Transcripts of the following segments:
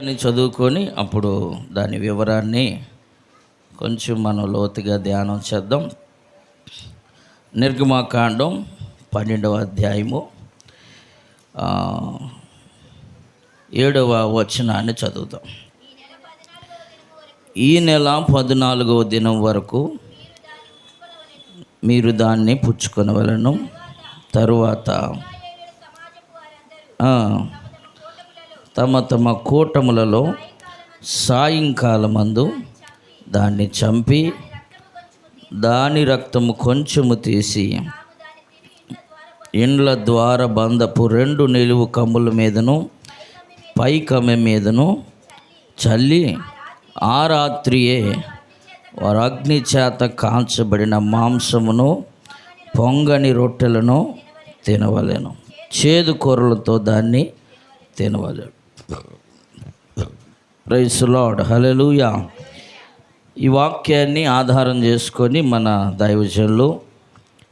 దాన్ని చదువుకొని అప్పుడు దాని వివరాన్ని కొంచెం మనం లోతుగా ధ్యానం చేద్దాం. నిర్గమాకాండం పన్నెండవ అధ్యాయము ఏడవ వచనాన్ని చదువుతాం ఈ నెల పద్నాలుగవ దినం వరకు మీరు దాన్ని పుచ్చుకొనవలను. తరువాత తమ తమ కూటములలో సాయంకాలమందు దాన్ని చంపి దాని రక్తము కొంచెము తీసి ఇండ్ల ద్వార బంధపు రెండు నిలువు కమ్ముల మీదను పై కమ్మె మీదను చల్లి ఆ రాత్రియే వారు అగ్ని చేత కాల్చబడిన మాంసమును పొంగని రొట్టెలను తినవలెను. చేదు కూరలతో దాన్ని తినవలెను. ప్రైస్ లాడ్ హలెలుయా ఈ వాక్యాన్ని ఆధారం చేసుకొని మన దైవజనులు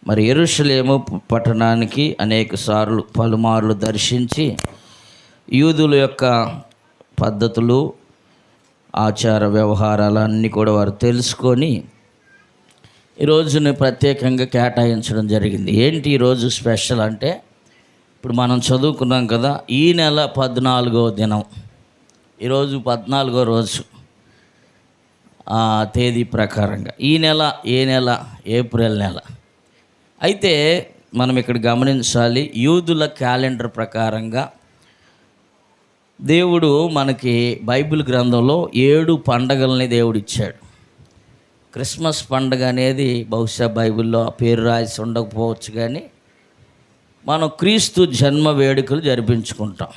మరి ఎరుషలేము పట్టణానికి అనేక సార్లు పలుమార్లు దర్శించి యూదుల యొక్క పద్ధతులు ఆచార వ్యవహారాలన్నీ కూడా వారు తెలుసుకొని ఈ రోజుని ప్రత్యేకంగా కేటాయించడం జరిగింది. ఏంటి ఈరోజు స్పెషల్ అంటే ఇప్పుడు మనం చదువుకున్నాం కదా ఈ నెల పద్నాలుగో దినం. ఈరోజు పద్నాలుగో రోజు. ఆ తేదీ ప్రకారంగా. ఈ నెల ఏ నెల? ఏప్రిల్ నెల. అయితే మనం ఇక్కడ గమనించాలి యూదుల క్యాలెండర్ ప్రకారంగా దేవుడు మనకి బైబిల్ గ్రంథంలో ఏడు పండగల్ని దేవుడు ఇచ్చాడు క్రిస్మస్ పండగ అనేది బహుశా బైబిల్లో ఆ పేరు రాసి ఉండకపోవచ్చు కానీ మనం క్రీస్తు జన్మ వేడుకలు జరిపించుకుంటాం.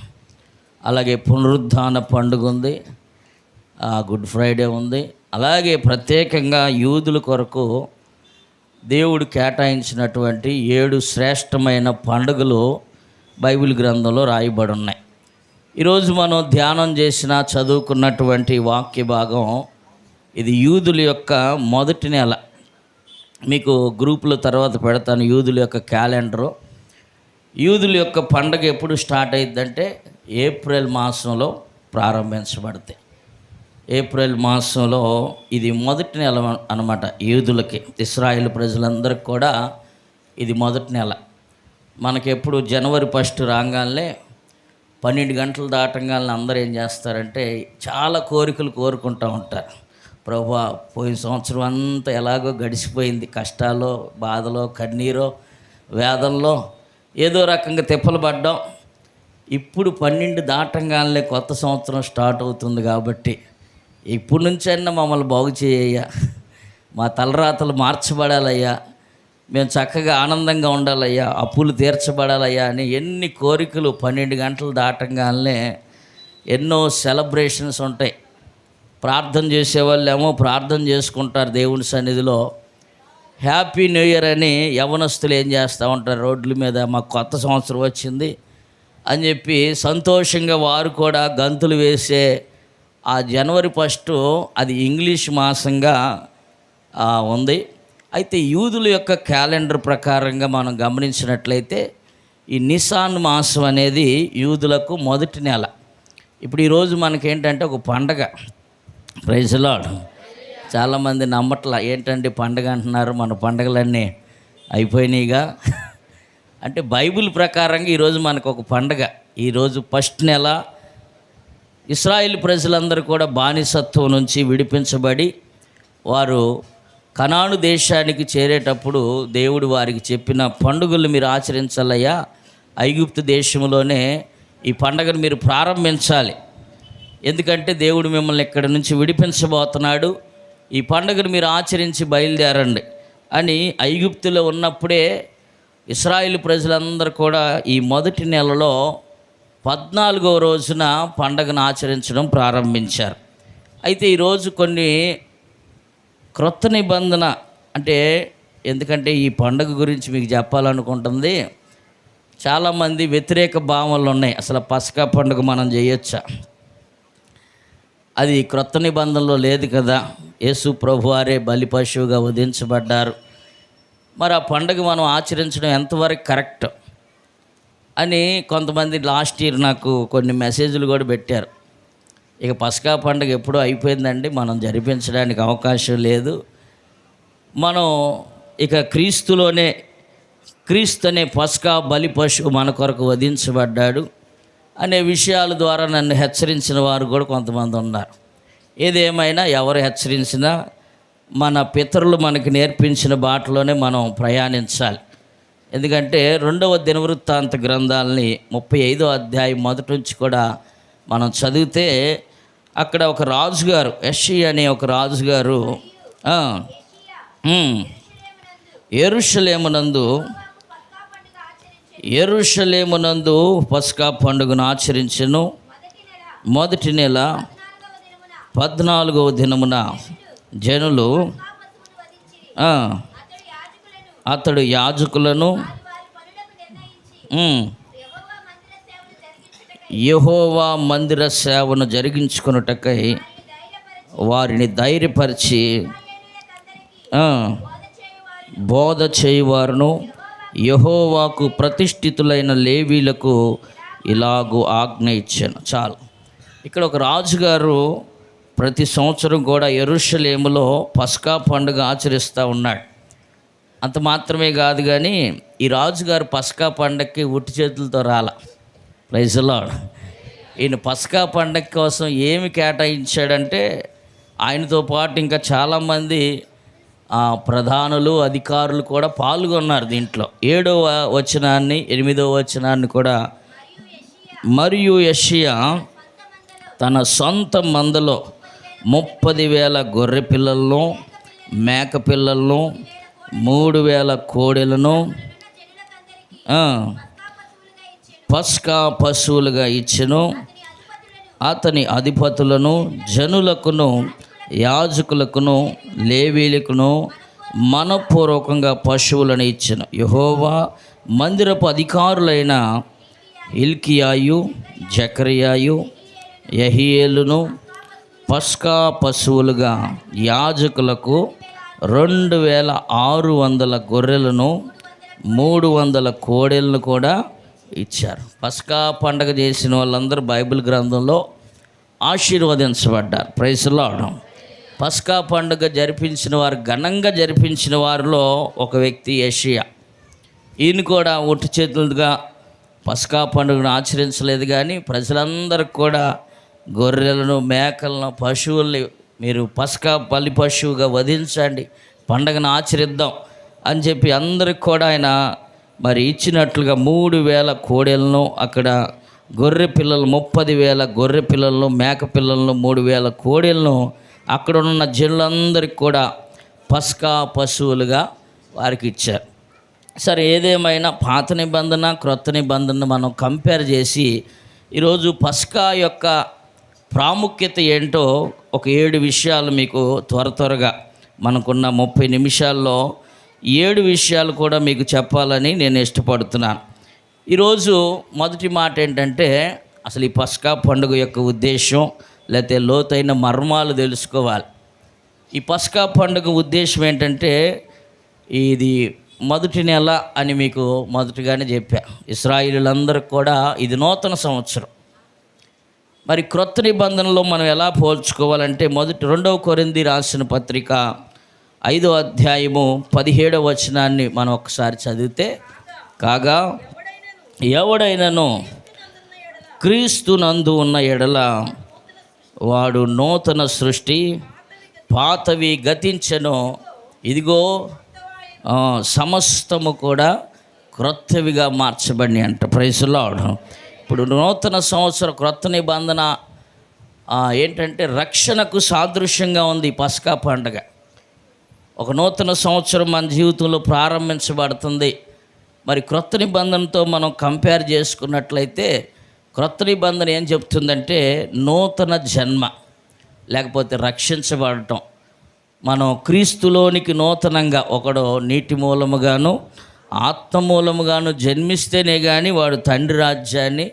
అలాగే పునరుద్ధాన పండుగ ఉంది గుడ్ ఫ్రైడే ఉంది. అలాగే ప్రత్యేకంగా యూదుల కొరకు దేవుడు కేటాయించినటువంటి ఏడు శ్రేష్టమైన పండుగలు బైబిల్ గ్రంథంలో రాయబడి ఉన్నాయి ఈరోజు మనం ధ్యానం చేసిన చదువుకున్నటువంటి వాక్య భాగం ఇది యూదుల యొక్క మొదటి నెల. మీకు గ్రూపుల తర్వాత పెడతాను యూదుల యొక్క క్యాలెండరు. యూదుల యొక్క పండగ ఎప్పుడు స్టార్ట్ అయ్యిద్దంటే ఏప్రిల్ మాసంలో ప్రారంభించబడతాయి. ఏప్రిల్ మాసంలో ఇది మొదటి నెల అనమాట యూదులకి ఇస్రాయేల్ ప్రజలందరికీ కూడా ఇది మొదటి నెల. మనకెప్పుడు జనవరి ఫస్ట్ రాగానే పన్నెండు గంటలు దాటంగానే అందరూ ఏం చేస్తారంటే చాలా కోరికలు కోరుకుంటూ ఉంటారు. ప్రభా పోయిన సంవత్సరం అంతా ఎలాగో గడిచిపోయింది. కష్టాలో బాధలో కన్నీరో వేదల్లో ఏదో రకంగా తిప్పలు పడ్డాం. ఇప్పుడు పన్నెండు దాటంగానే కొత్త సంవత్సరం స్టార్ట్ అవుతుంది కాబట్టి ఇప్పుడు నుంచైనా మమ్మల్ని బాగు చేయ్యా మా తలరాతలు మార్చబడాలయ్యా. మేము చక్కగా ఆనందంగా ఉండాలయ్యా. అప్పులు తీర్చబడాలయ్యా అని ఎన్ని కోరికలు పన్నెండు గంటలు దాటంగానే ఎన్నో సెలబ్రేషన్స్ ఉంటాయి. ప్రార్థన చేసేవాళ్ళు ఏమో ప్రార్థన చేసుకుంటారు దేవుని సన్నిధిలో. హ్యాపీ న్యూ ఇయర్ అని యవనస్తులు ఏం చేస్తూ ఉంటారు? రోడ్ల మీద మాకు కొత్త సంవత్సరం వచ్చింది అని చెప్పి సంతోషంగా వారు కూడా గంతులు వేసే ఆ జనవరి ఫస్ట్ అది ఇంగ్లీష్ మాసంగా ఉంది. అయితే యూదుల యొక్క క్యాలెండర్ ప్రకారంగా మనం గమనించినట్లయితే ఈ నిసాన్ మాసం అనేది యూదులకు మొదటి నెల. ఇప్పుడు ఈరోజు మనకేంటంటే ఒక పండగ. ప్రైజ్లాడు చాలామంది నమ్మట్లా ఏంటంటే పండగ? అంటున్నారు. మన పండగలన్నీ అయిపోయినాయిగా. అంటే బైబిల్ ప్రకారంగా ఈరోజు మనకు ఒక పండగ. ఈరోజు ఫస్ట్ నెల ఇస్రాయిల్ ప్రజలందరూ కూడా బానిసత్వం నుంచి విడిపించబడి వారు కనాను దేశానికి చేరేటప్పుడు దేవుడు వారికి చెప్పిన పండుగలు మీరు ఆచరించాలయ్యా. ఐగుప్తు దేశంలోనే ఈ పండగను మీరు ప్రారంభించాలి. ఎందుకంటే దేవుడు మిమ్మల్ని ఇక్కడ నుంచి విడిపించబోతున్నాడు. ఈ పండుగను మీరు ఆచరించి బయలుదేరండి అని ఐగుప్తులో ఉన్నప్పుడే ఇస్రాయిల్ ప్రజలందరూ కూడా ఈ మొదటి నెలలో పద్నాలుగో రోజున పండగను ఆచరించడం ప్రారంభించారు. అయితే ఈరోజు కొన్ని క్రొత్త నిబంధన అంటే ఎందుకంటే ఈ పండగ గురించి మీకు చెప్పాలనుకుంటుంది. చాలామంది వ్యతిరేక భావనలు ఉన్నాయి. అసలు పసకా పండుగ మనం చేయొచ్చా? అది క్రొత్త నిబంధనలో లేదు కదా. యేసు ప్రభువారే బలి పశువుగా వధించబడ్డారు మరి ఆ పండుగ మనం ఆచరించడం ఎంతవరకు కరెక్ట్? అని కొంతమంది లాస్ట్ ఇయర్ నాకు కొన్ని మెసేజ్లు కూడా పెట్టారు. ఇక పసకా పండుగ ఎప్పుడూ అయిపోయిందండి మనం జరిపించడానికి అవకాశం లేదు. మనం ఇక క్రీస్తులోనే క్రీస్తు అనే పసకా బలి పశువు మన కొరకు వధించబడ్డాడు అనే విషయాల ద్వారా నన్ను హెచ్చరించిన వారు కూడా కొంతమంది ఉన్నారు. ఏదేమైనా ఎవరు హెచ్చరించినా మన పితరులు మనకి నేర్పించిన బాటలోనే మనం ప్రయాణించాలి. ఎందుకంటే రెండవ దినవృత్తాంత గ్రంథాలని ముప్పై ఐదో అధ్యాయం మొదటి నుంచి కూడా మనం చదివితే అక్కడ ఒక రాజుగారు యషి అనే ఒక రాజుగారు ఎరుషలేమునందు ఎరుషలేమునందు పస్కా పండుగను ఆచరించను. మొదటి నెల పద్నాలుగవ దినమున జనులు అతడు యాజకులను యహోవా మందిర సేవను జరిగించుకొనుటకై వారిని ధైర్యపరిచి బోధ చేయువారును యహోవాకు ప్రతిష్ఠితులైన లేవీలకు ఇలాగూ ఆజ్ఞ ఇచ్చాను. చాలు. ఇక్కడ ఒక రాజుగారు ప్రతి సంవత్సరం కూడా ఎరుషలేములో పస్కా పండుగ ఆచరిస్తూ ఉన్నాడు. అంత మాత్రమే కాదు కానీ ఈ రాజుగారు పస్కా పండగకి ఉట్టి చేతులతో రాల. ప్రైజ్లో ఈయన పస్కా పండగ కోసం ఏమి కేటాయించాడంటే ఆయనతో పాటు ఇంకా చాలామంది ప్రధానులు అధికారులు కూడా పాల్గొన్నారు దీంట్లో. ఏడవ వచనాన్ని ఎనిమిదవ వచనాన్ని కూడా మరియు యషియా తన సొంత మందలో ముప్పది వేల గొర్రె పిల్లలను మేక పిల్లలను మూడు వేల కోడెలను పస్కా పశువులుగా ఇచ్చెను. అతని అధిపతులను జనులకును యాజకులకును లేవీలకును మనపూర్వకంగా పశువులను ఇచ్చిన. యహోవా మందిరపు అధికారులైన ఇల్కియాయు జకరియాయు యహియేలును పస్కా పశువులుగా యాజకులకు రెండు వేల ఆరు వందల గొర్రెలను మూడు వందల కోడెలను కూడా ఇచ్చారు. పస్కా పండగ చేసిన వాళ్ళందరూ బైబిల్ గ్రంథంలో ఆశీర్వదించబడ్డారు. ప్రైస్లో అవడం పస్కా పండుగ జరిపించిన వారు ఘనంగా జరిపించిన వారిలో ఒక వ్యక్తి ఏషియా ఈయన కూడా ఒట్టి చేతులుగా పస్కా పండుగను ఆచరించలేదు కానీ ప్రజలందరికీ కూడా గొర్రెలను మేకలను పశువుల్ని మీరు పసకా బలి పశువుగా వధించండి. పండగను ఆచరిద్దాం అని చెప్పి అందరికి కూడా ఆయన మరి ఇచ్చినట్లుగా మూడు వేల కోడెలను అక్కడ గొర్రె పిల్లలు ముప్పది వేల గొర్రె పిల్లలను మేక పిల్లలను మూడు వేల కోడెలను అక్కడ ఉన్న జనులందరికీ కూడా పస్కా పశువులుగా వారికి ఇచ్చారు. సరే ఏదేమైనా పాత నిబంధన క్రొత్త నిబంధన మనం కంపేర్ చేసి ఈరోజు పస్కా యొక్క ప్రాముఖ్యత ఏంటో ఒక ఏడు విషయాలు మీకు త్వర త్వరగా మనకున్న ముప్పై నిమిషాల్లో ఏడు విషయాలు కూడా మీకు చెప్పాలని నేను ఇష్టపడుతున్నాను. ఈరోజు మొదటి మాట ఏంటంటే అసలు ఈ పస్కా పండుగ యొక్క ఉద్దేశం లేకపోతే లోతైన మర్మాలు తెలుసుకోవాలి. ఈ పస్కా పండుగ ఉద్దేశం ఏంటంటే ఇది మొదటి నెల అని మీకు మొదటిగానే చెప్పా. ఇస్రాయిలందరికి కూడా ఇది నూతన సంవత్సరం. మరి క్రొత్త నిబంధనలో మనం ఎలా పోల్చుకోవాలంటే మొదటి రెండవ కొరింది రాసిన పత్రిక ఐదో అధ్యాయము పదిహేడవ వచనాన్ని మనం ఒకసారి చదివితే కాగా ఎవడైనను క్రీస్తు నందు ఉన్న ఎడల వాడు నూతన సృష్టి పాతవి గతించను. ఇదిగో సమస్తము కూడా క్రొత్తవిగా మార్చబడి అంట ప్రైసులో ఇప్పుడు నూతన సంవత్సర క్రొత్త నిబంధన ఏంటంటే రక్షణకు సాదృశ్యంగా ఉంది ఈ పస్కా పండగ. ఒక నూతన సంవత్సరం మన జీవితంలో ప్రారంభించబడుతుంది. మరి క్రొత్త నిబంధనతో మనం కంపేర్ చేసుకున్నట్లయితే క్రొత్త నిబంధన ఏం చెప్తుందంటే నూతన జన్మ లేకపోతే రక్షించబడటం. మనం క్రీస్తులోనికి నూతనంగా ఒకడు నీటి మూలముగాను ఆత్మ మూలముగాను జన్మిస్తేనే కానీ వాడు తండ్రి రాజ్యాన్ని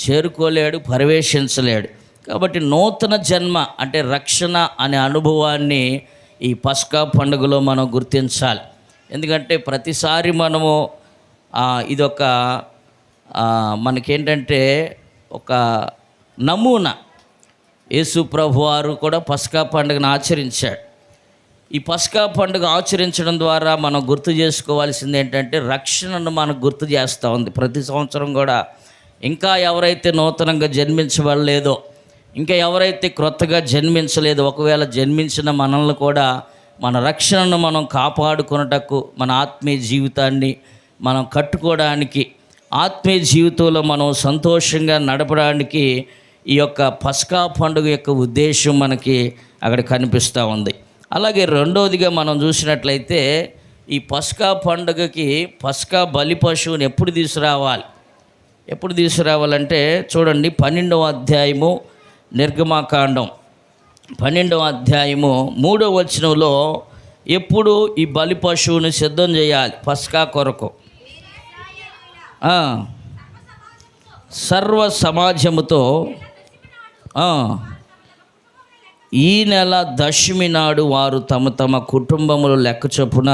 చేరుకోలేడు ప్రవేశించలేడు. కాబట్టి నూతన జన్మ అంటే రక్షణ అనే అనుభవాన్ని ఈ పస్కా పండుగలో మనం గుర్తించాలి. ఎందుకంటే ప్రతిసారి మనము ఇదొక మనకేంటంటే ఒక నమూనా. యేసు ప్రభు వారు కూడా పస్కా పండుగను ఆచరించాడు. ఈ పస్కా పండుగ ఆచరించడం ద్వారా మనం గుర్తు చేసుకోవాల్సింది ఏంటంటే రక్షణను మనకు గుర్తు చేస్తూ ఉంది. ప్రతి సంవత్సరం కూడా ఇంకా ఎవరైతే నూతనంగా జన్మించబడలేదో ఇంకా ఎవరైతే క్రొత్తగా జన్మించలేదో ఒకవేళ జన్మించిన మనల్ని కూడా మన రక్షణను మనం కాపాడుకున్నటకు మన ఆత్మీయ జీవితాన్ని మనం కట్టుకోవడానికి ఆత్మీయ జీవితంలో మనం సంతోషంగా నడపడానికి ఈ యొక్క పస్కా పండుగ యొక్క ఉద్దేశం మనకి అక్కడ కనిపిస్తూ ఉంది. అలాగే రెండవదిగా మనం చూసినట్లయితే ఈ పస్కా పండుగకి పస్కా బలి పశువుని ఎప్పుడు తీసుకురావాలి? ఎప్పుడు తీసుకురావాలంటే చూడండి పన్నెండవ అధ్యాయము నిర్గమాకాండం. పన్నెండవ అధ్యాయము మూడవ వచనంలో ఎప్పుడు ఈ బలి పశువుని సిద్ధం చేయాలి? పస్కా కొరకు. సర్వ సమాజముతో ఈ నెల దశమి నాడు వారు తమ తమ కుటుంబములు లెక్క చొప్పున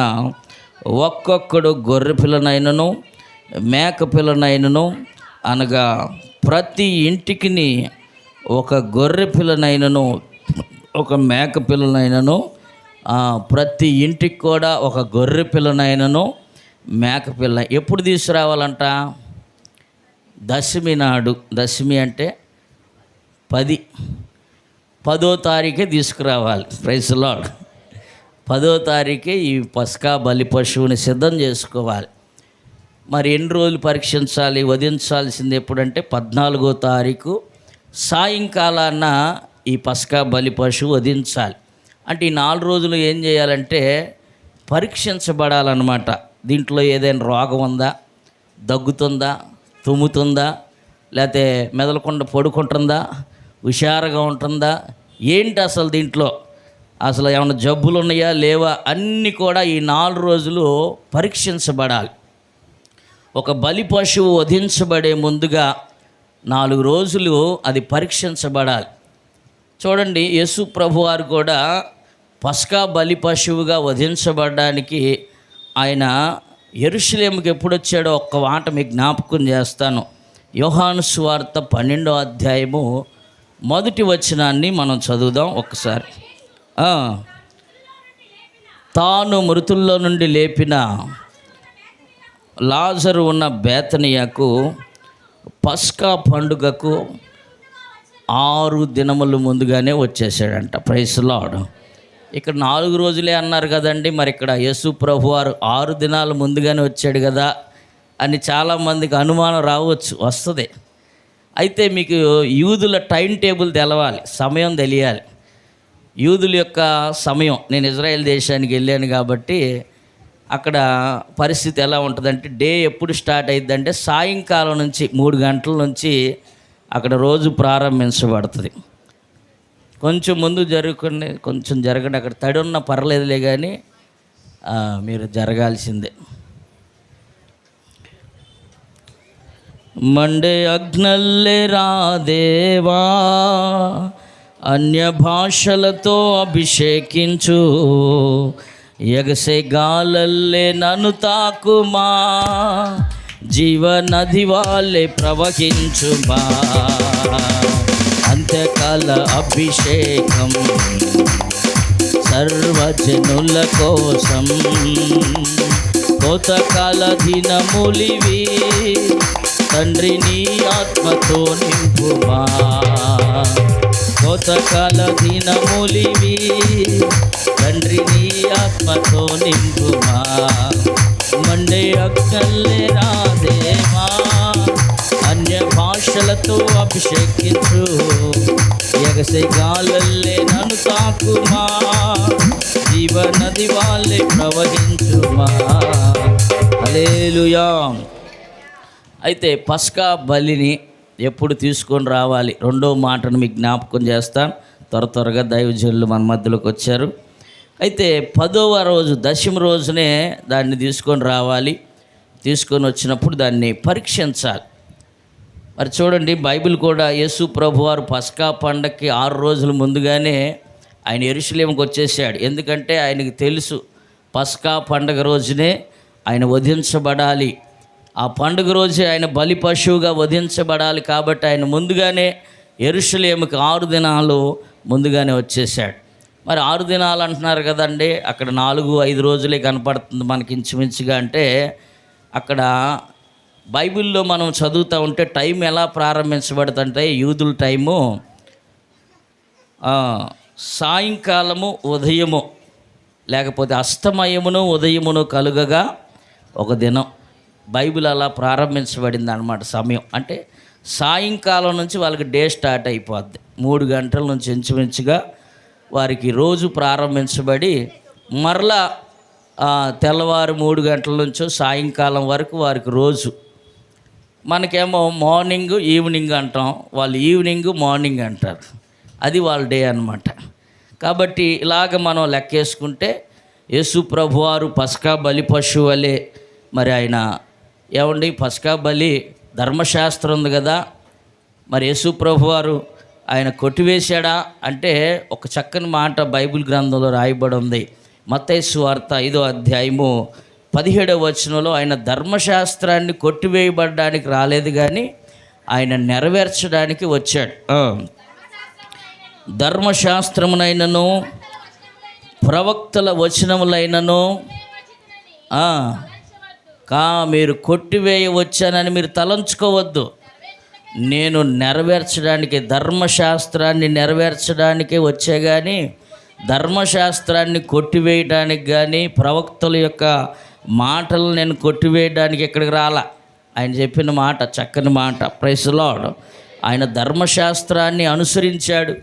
ఒక్కొక్కడు గొర్రె పిల్లనైనను మేక పిల్లనైనను అనగా ప్రతి ఇంటికి ఒక గొర్రె పిల్లనైనను ఒక మేక పిల్లనైనను ప్రతి ఇంటికి కూడా ఒక గొర్రె పిల్లనైనను మేక పిల్ల. ఎప్పుడు తీసుకురావాలంట? దశమి నాడు. దశమి అంటే పది. పదో తారీఖే తీసుకురావాలి. ప్రైస్ లాడ్ పదో తారీఖే ఈ పస్కా బలి పశువుని సిద్ధం చేసుకోవాలి. మరి ఎన్ని రోజులు పరీక్షించాలి వధించాల్సింది ఎప్పుడంటే పద్నాలుగో తారీఖు సాయంకాలాన ఈ పస్కా బలి పశువు వధించాలి. అంటే ఈ నాలుగు రోజులు ఏం చేయాలంటే పరీక్షించబడాలన్నమాట. దీంట్లో ఏదైనా రోగం ఉందా దగ్గుతుందా తుమ్ముతుందా లేకపోతే మెదలకుండా పడుకుంటుందా హుషారుగా ఉంటుందా? ఏంటి అసలు దీంట్లో? అసలు ఏమైనా జబ్బులు ఉన్నాయా లేవా? అన్నీ కూడా ఈ నాలుగు రోజులు పరీక్షించబడాలి. ఒక బలి పశువు వధించబడే ముందుగా నాలుగు రోజులు అది పరీక్షించబడాలి. చూడండి యేసు ప్రభు వారు కూడా పస్కా బలి పశువుగా వధించబడడానికి ఆయన ఎరుషలేముకి ఎప్పుడు వచ్చాడో ఒక్క మాట మీకు జ్ఞాపకం చేస్తాను. యోహాను సువార్త పన్నెండో అధ్యాయము మొదటి వచనాన్ని మనం చదువుదాం ఒక్కసారి తాను మృతుల్లో నుండి లేపిన లాజరు ఉన్న బేతనియాకు పస్కా పండుగకు ఆరు దినములు ముందుగానే వచ్చేసాడంట ప్రైస్ లాడ్ ఇక్కడ నాలుగు రోజులే అన్నారు కదండి మరి ఇక్కడ యేసు ప్రభు వారు ఆరు దినాలు ముందుగానే వచ్చాడు కదా అని చాలామందికి అనుమానం రావచ్చు వస్తుంది. అయితే మీకు యూదుల టైం టేబుల్ తెలవాలి సమయం తెలియాలి. యూదుల యొక్క సమయం నేను ఇజ్రాయెల్ దేశానికి వెళ్ళాను కాబట్టి అక్కడ పరిస్థితి ఎలా ఉంటుందంటే డే ఎప్పుడు స్టార్ట్ అయ్యిద్దంటే సాయంకాలం నుంచి మూడు గంటల నుంచి అక్కడ రోజు ప్రారంభించబడుతుంది. కొంచెం ముందు జరుగుకునే కొంచెం జరగండి అక్కడ తడి ఉన్న పర్లేదులే కానీ మీరు జరగాల్సిందే. మండే అగ్నల్లే రాదేవా అన్య భాషలతో అభిషేకించు. ఎగసే గాలల్లే నన్ను తాకుమా జీవ నది వాళ్ళే ప్రవహించుమా. అంత్యకాల అభిషేకం సర్వజనుల కోసం కోతకాల దినములివి తండ్రి నీ ఆత్మతో నింపుమా. కోతకాల దినములివి తండ్రి నీ ఆత్మతో నింపుమా. మండే అక్కల్లే రాదేమా. అన్య భాషలతో అభిషేకించు ఎగసే గాలల్లే నన్ను తాకుమా. జీవ నది వాళ్ళే ప్రవహించుమా. అలేలుయా అయితే పస్కా బలిని ఎప్పుడు తీసుకొని రావాలి? రెండో మాటను మీకు జ్ఞాపకం చేస్తాను త్వర త్వరగా దైవజనులు మన మధ్యలోకి వచ్చారు. అయితే పదవ రోజు దశమ రోజునే దాన్ని తీసుకొని రావాలి. తీసుకొని వచ్చినప్పుడు దాన్ని పరీక్షించాలి. మరి చూడండి బైబిల్ కూడా యేసు ప్రభు వారు పస్కా పండగకి ఆరు రోజుల ముందుగానే ఆయన ఎరుషలేంకి వచ్చేసాడు. ఎందుకంటే ఆయనకి తెలుసు పస్కా పండగ రోజునే ఆయన వధించబడాలి. ఆ పండుగ రోజే ఆయన బలి పశువుగా వధించబడాలి కాబట్టి ఆయన ముందుగానే ఎరుషులేముకి ఆరు దినాలు ముందుగానే వచ్చేసాడు మరి ఆరు దినాలు అంటున్నారు కదండి అక్కడ నాలుగు ఐదు రోజులే కనపడుతుంది మనకి ఇంచుమించుగా అంటే అక్కడ బైబిల్లో మనం చదువుతూ ఉంటే టైం ఎలా ప్రారంభించబడుతుంటే యూదుల టైము సాయంకాలము ఉదయము లేకపోతే అస్తమయమును ఉదయమును కలుగగా ఒక దినం. బైబిల్ అలా ప్రారంభించబడింది అనమాట సమయం. అంటే సాయంకాలం నుంచి వాళ్ళకి డే స్టార్ట్ అయిపోద్ది. మూడు గంటల నుంచి ఇంచుమించుగా వారికి రోజు ప్రారంభించబడి మరలా తెల్లవారు మూడు గంటల నుంచో సాయంకాలం వరకు వారికి రోజు. మనకేమో మార్నింగ్ ఈవినింగ్ అంటాం వాళ్ళు ఈవినింగ్ మార్నింగ్ అంటారు. అది వాళ్ళ డే అనమాట కాబట్టి ఇలాగ మనం లెక్కేసుకుంటే యేసు ప్రభువారు పసకా బలి పశువు వలె మరి ఆయన ఏమండి పసకా బలి ధర్మశాస్త్రం ఉంది కదా. మరి యేసు ప్రభువారు ఆయన కొట్టివేశాడా అంటే ఒక చక్కని మాట బైబిల్ గ్రంథంలో రాయబడి ఉంది. మతేసు వార్త ఐదో అధ్యాయము పదిహేడవ వచనంలో ఆయన ధర్మశాస్త్రాన్ని కొట్టివేయబడడానికి రాలేదు కానీ ఆయన నెరవేర్చడానికి వచ్చాడు. ధర్మశాస్త్రమునైనను ప్రవక్తల వచనములైనను కా మీరు కొట్టివేయవచ్చానని మీరు తలంచుకోవద్దు. నేను నెరవేర్చడానికి ధర్మశాస్త్రాన్ని నెరవేర్చడానికి వచ్చే కానీ ధర్మశాస్త్రాన్ని కొట్టివేయడానికి కానీ ప్రవక్తల యొక్క మాటలు నేను కొట్టివేయడానికి ఇక్కడికి రాలా? ఆయన చెప్పిన మాట చక్కని మాట. ప్రైస్లాడ్ ఆయన ధర్మశాస్త్రాన్ని అనుసరించాడు.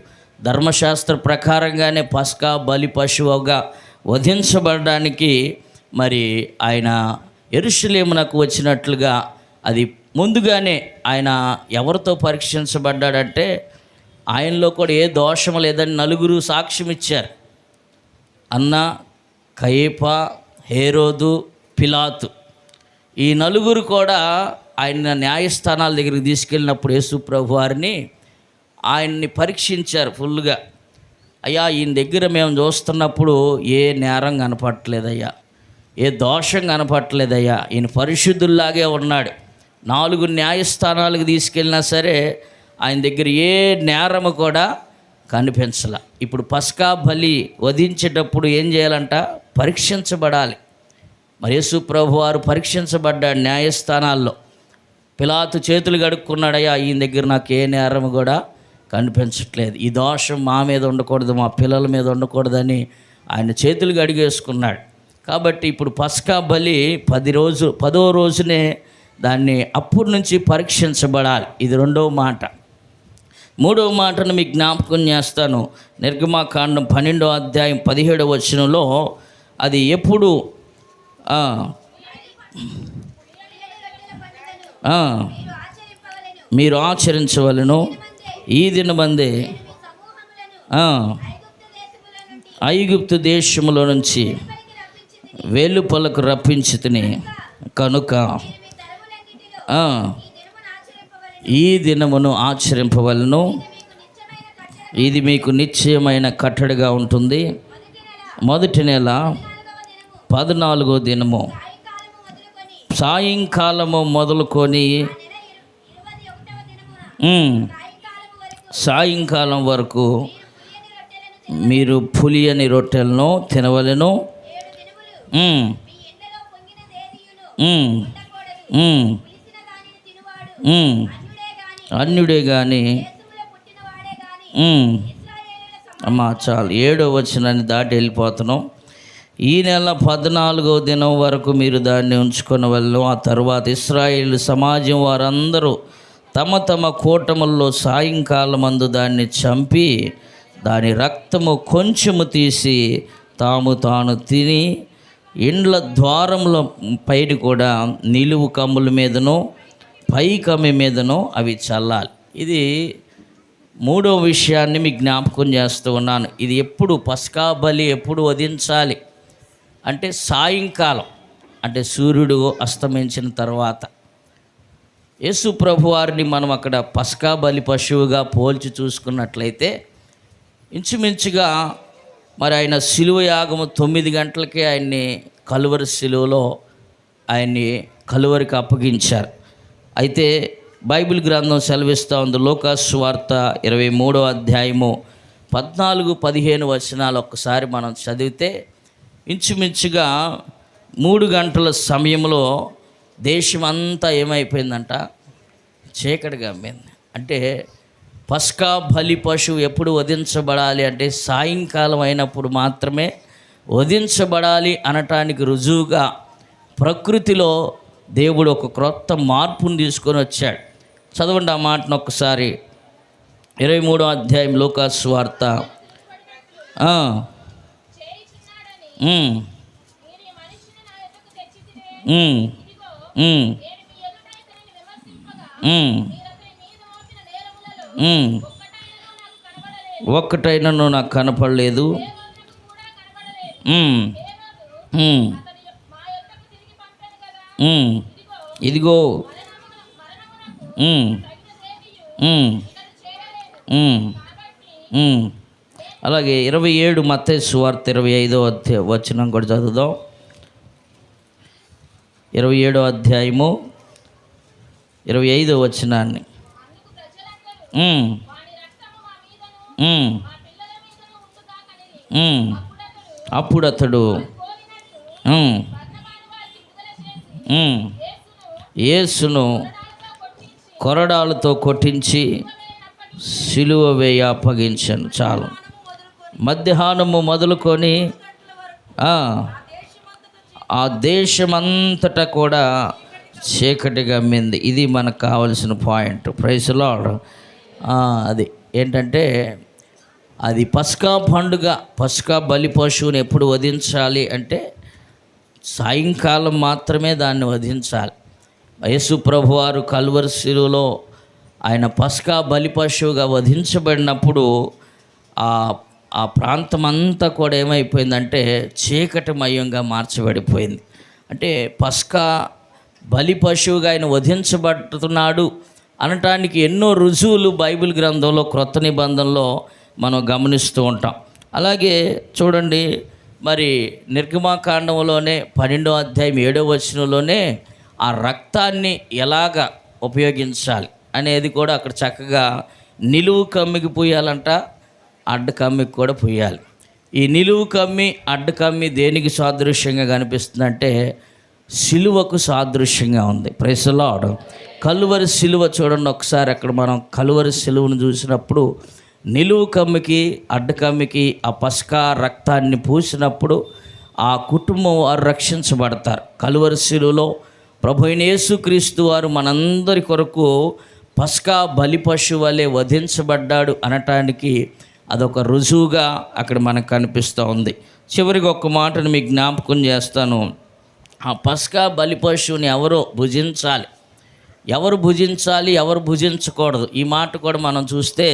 ధర్మశాస్త్ర ప్రకారంగానే పస్కా బలి పశువుగా వధించబడడానికి మరి ఆయన ఎరుషులేమునకు వచ్చినట్లుగా అది ముందుగానే ఆయన ఎవరితో పరీక్షించబడ్డాడంటే ఆయనలో కూడా ఏ దోషం లేదని నలుగురు సాక్ష్యం ఇచ్చారు. అన్న కయేప హేరోదు పిలాతు. ఈ నలుగురు కూడా ఆయన న్యాయస్థానాల దగ్గరికి తీసుకెళ్ళినప్పుడు యేసు ప్రభు వారిని ఆయన్ని పరీక్షించారు ఫుల్గా అయ్యా ఈయన దగ్గర మేము చూస్తున్నప్పుడు ఏ నేరం కనపడట్లేదయ్యా. ఏ దోషం కనపట్టలేదయ్యా ఈయన పరిశుద్ధుల్లాగే ఉన్నాడు. నాలుగు న్యాయస్థానాలకు తీసుకెళ్ళినా సరే ఆయన దగ్గర ఏ నేరము కూడా కనిపించాల. ఇప్పుడు పస్కా బలి వధించేటప్పుడు ఏం చేయాలంట? పరీక్షించబడాలి. మరి యేసు ప్రభు వారు పరీక్షించబడ్డాడు న్యాయస్థానాల్లో. పిలాతు చేతులు కడుక్కున్నాడయ్యా ఈయన దగ్గర నాకు ఏ నేరం కూడా కనిపించట్లేదు. ఈ దోషం మా మీద ఉండకూడదు మా పిల్లల మీద ఉండకూడదని ఆయన చేతులు కడిగేసుకున్నాడు. కాబట్టి ఇప్పుడు పస్కా బలి పది రోజు పదో రోజునే దాన్ని అప్పటి నుంచి పరీక్షించబడాలి. ఇది రెండవ మాట. మూడవ మాటను మీకు జ్ఞాపకం చేస్తాను. నిర్గమాకాండం పన్నెండో అధ్యాయం పదిహేడవ వచనంలో అది ఎప్పుడు మీరు ఆచరించవలను. ఈ దినమందే ఐగుప్తు దేశములో నుంచి వెలుపలకు రప్పించి తిని కనుక ఈ దినమును ఆచరింపవలను. ఇది మీకు నిశ్చయమైన కట్టడిగా ఉంటుంది. మొదటి నెల పద్నాలుగో దినము. సాయంకాలము మొదలుకొని సాయంకాలం వరకు మీరు పులియని రొట్టెలను తినవలెను. అన్యుడే కానీ అమ్మా చాలు. ఏడో వచ్చినని దాటి వెళ్ళిపోతున్నాం. ఈ నెల పద్నాలుగో దినం వరకు మీరు దాన్ని ఉంచుకొని వెళ్ళం ఆ తర్వాత ఇస్రాయేల్ సమాజం వారందరూ తమ తమ కూటముల్లో సాయంకాలం మందు దాన్ని చంపి దాని రక్తము కొంచెము తీసి తాము తాను తిని ఇండ్ల ద్వారముల పైన కూడా నిలువు కమ్ముల మీదనో పై కమ్మి మీదనో అవి చల్లాలి. ఇది మూడో విషయాన్ని మీకు జ్ఞాపకం చేస్తూ ఉన్నాను. ఇది ఎప్పుడు పస్కా బలి ఎప్పుడు వధించాలి? అంటే సాయంకాలం అంటే సూర్యుడు అస్తమించిన తర్వాత. యేసు ప్రభు వారిని మనం అక్కడ పస్కా బలి పశువుగా పోల్చి చూసుకున్నట్లయితే ఇంచుమించుగా మరి ఆయన సిలువ యాగము తొమ్మిది గంటలకే ఆయన్ని కలువరి సిలువలో ఆయన్ని కలువరికి అప్పగించారు. అయితే బైబిల్ గ్రంథం సెలవిస్తూ ఉంది. లోకాసు వార్త ఇరవై మూడో అధ్యాయము పద్నాలుగు పదిహేను వచనాలు ఒక్కసారి మనం చదివితే ఇంచుమించుగా మూడు గంటల సమయంలో దేశమంతా ఏమైపోయిందంట? చీకటి గమ్మింది అంటే పస్కా బలి పశువు ఎప్పుడు వధించబడాలి అంటే సాయంకాలం అయినప్పుడు మాత్రమే వధించబడాలి అనటానికి రుజువుగా ప్రకృతిలో దేవుడు ఒక క్రొత్త మార్పును తీసుకొని వచ్చాడు. చదవండి ఆ మాటను ఒక్కసారి. ఇరవై మూడో అధ్యాయం లోకాసు వార్త. Mm. ఒక్కటైనా నువ్వు నాకు కనపడలేదు. ఇదిగో. అలాగే ఇరవై ఏడు మత్తయి సువార్త ఇరవై ఐదో అధ్యాయ వచనం కూడా చదువుదాం. ఇరవై ఏడో అధ్యాయము ఇరవై ఐదో వచనాన్ని. అప్పుడు అతడు యేసును కొరడాలతో కొట్టించి సిలువ వేయ అప్పగించాను. చాలు. మధ్యాహ్నము మొదలుకొని ఆ, దేశమంతటా కూడా చీకటి గమ్మింది ఇది మనకు కావలసిన పాయింట్. ప్రైస్లో అది ఏంటంటే అది పస్కా పండుగ పస్కా బలి పశువుని ఎప్పుడు వధించాలి అంటే సాయంకాలం మాత్రమే దాన్ని వధించాలి. యేసు ప్రభువారు కల్వరి ఆయన పస్కా బలి పశువుగా వధించబడినప్పుడు ఆ ఆ ప్రాంతం అంతా కూడా ఏమైపోయిందంటే చీకటిమయంగా మార్చబడిపోయింది. అంటే పస్కా బలి పశువుగా ఆయన వధించబడుతున్నాడు. అనటానికి ఎన్నో రుజువులు బైబిల్ గ్రంథంలో క్రొత్త నిబంధనలో మనం గమనిస్తూ ఉంటాం. అలాగే చూడండి మరి నిర్గమాకాండంలోనే పన్నెండో అధ్యాయం ఏడో వచనంలోనే ఆ రక్తాన్ని ఎలాగ ఉపయోగించాలి అనేది కూడా అక్కడ చక్కగా నిలువు కమ్మికి పోయాలంట అడ్డు కమ్మికి కూడా పోయాలి. ఈ నిలువు కమ్మి అడ్డు కమ్మి దేనికి సాదృశ్యంగా కనిపిస్తుందంటే సిలువకు సాదృశ్యంగా ఉంది. ప్రైసలాడు కలువరి సిలువ చూడండి ఒకసారి. అక్కడ మనం కలువరి సిలువను చూసినప్పుడు నిలువు కమ్మికి అడ్డకమ్మికి ఆ పసకా రక్తాన్ని పూసినప్పుడు ఆ కుటుంబం వారు రక్షించబడతారు. కలువరి సిలువలో ప్రభు యేసుక్రీస్తు వారు మనందరి కొరకు పస్కా బలి పశువు వలె వధించబడ్డాడు అనటానికి అదొక రుజువుగా అక్కడ మనకు కనిపిస్తూ ఉంది. చివరికి ఒక మాటను మీకు జ్ఞాపకం చేస్తాను. ఆ పస్కా బలి పశువుని ఎవరో భుజించాలి. ఎవరు భుజించాలి ఎవరు భుజించకూడదు. ఈ మాట కూడా మనం చూస్తే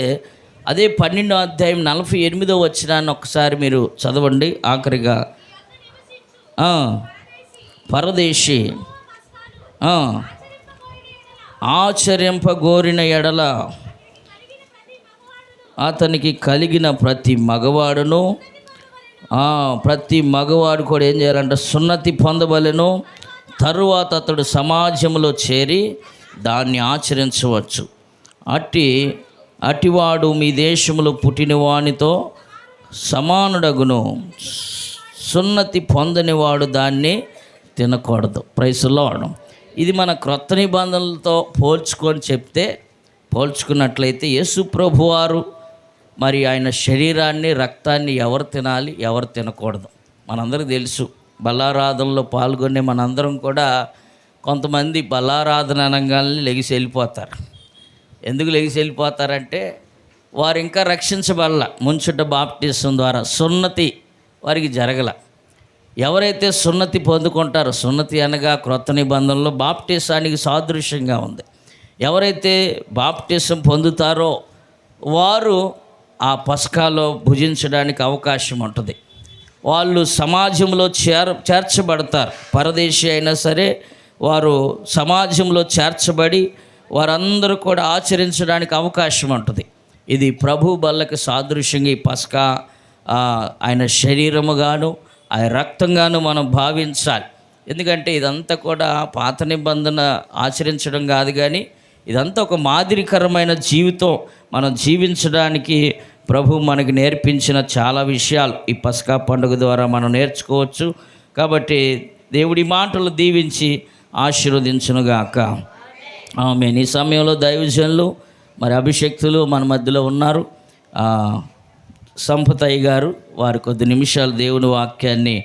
అదే పన్నెండో అధ్యాయం నలభై ఎనిమిదో వచ్చినాన్ని ఒకసారి మీరు చదవండి. ఆఖరిగా పరదేశి ఆ, ఆచరింపగోరిన ఎడల అతనికి కలిగిన ప్రతి మగవాడును ప్రతి మగవాడు కూడా ఏం చేయాలంటే సున్నతి పొందవలను. తరువాత అతడు సమాజంలో చేరి దాన్ని ఆచరించవచ్చు. అట్టి అటివాడు మీ దేశంలో పుట్టినవానితో సమానుడగును. సున్నతి పొందనివాడు దాన్ని తినకూడదు. ప్రైసులో ఇది మన క్రొత్త నిబంధనలతో పోల్చుకొని చెప్తే పోల్చుకున్నట్లయితే యేసు ప్రభువారు మరి ఆయన శరీరాన్ని రక్తాన్ని ఎవరు తినాలి ఎవరు తినకూడదు. మనందరికీ తెలుసు. బలారాధనలో పాల్గొనే మనందరం కూడా కొంతమంది బలారాధన అనగానే లెగిసి వెళ్ళిపోతారు. ఎందుకు లెగిసి వెళ్ళిపోతారంటే వారు ఇంకా రక్షించబడాల ముంచుట బాప్టిజం ద్వారా సున్నతి వారికి జరగల. ఎవరైతే సున్నతి పొందుకుంటారో సున్నతి అనగా క్రొత్త నిబంధనలో బాప్టిసానికి సాదృశ్యంగా ఉంది. ఎవరైతే బాప్టిసం పొందుతారో వారు ఆ పస్కాలో భుజించడానికి అవకాశం ఉంటుంది. వాళ్ళు సమాజంలో చేర చేర్చబడతారు. పరదేశీ అయినా సరే వారు సమాజంలో చేర్చబడి వారందరూ కూడా ఆచరించడానికి అవకాశం ఉంటుంది. ఇది ప్రభు బల్లకి సాదృశ్యంగా ఈ పస్కా ఆయన శరీరముగాను ఆయన రక్తంగాను మనం భావించాలి. ఎందుకంటే ఇదంతా కూడా పాత నిబంధన ఆచరించడం కాదు కానీ ఇదంతా ఒక మాదిరికరమైన జీవితం మనం జీవించడానికి ప్రభు మనకి నేర్పించిన చాలా విషయాలు. ఈ పస్కా పండుగ ద్వారా మనం నేర్చుకోవచ్చు. కాబట్టి దేవుడి మాటలు దీవించి ఆశీర్వదించునుగాక. ఆమె ఈ సమయంలో దైవజనులు మరి అభిషక్తులు మన మధ్యలో ఉన్నారు. సంపతయ్య గారు వారు కొద్ది నిమిషాలు దేవుని వాక్యాన్ని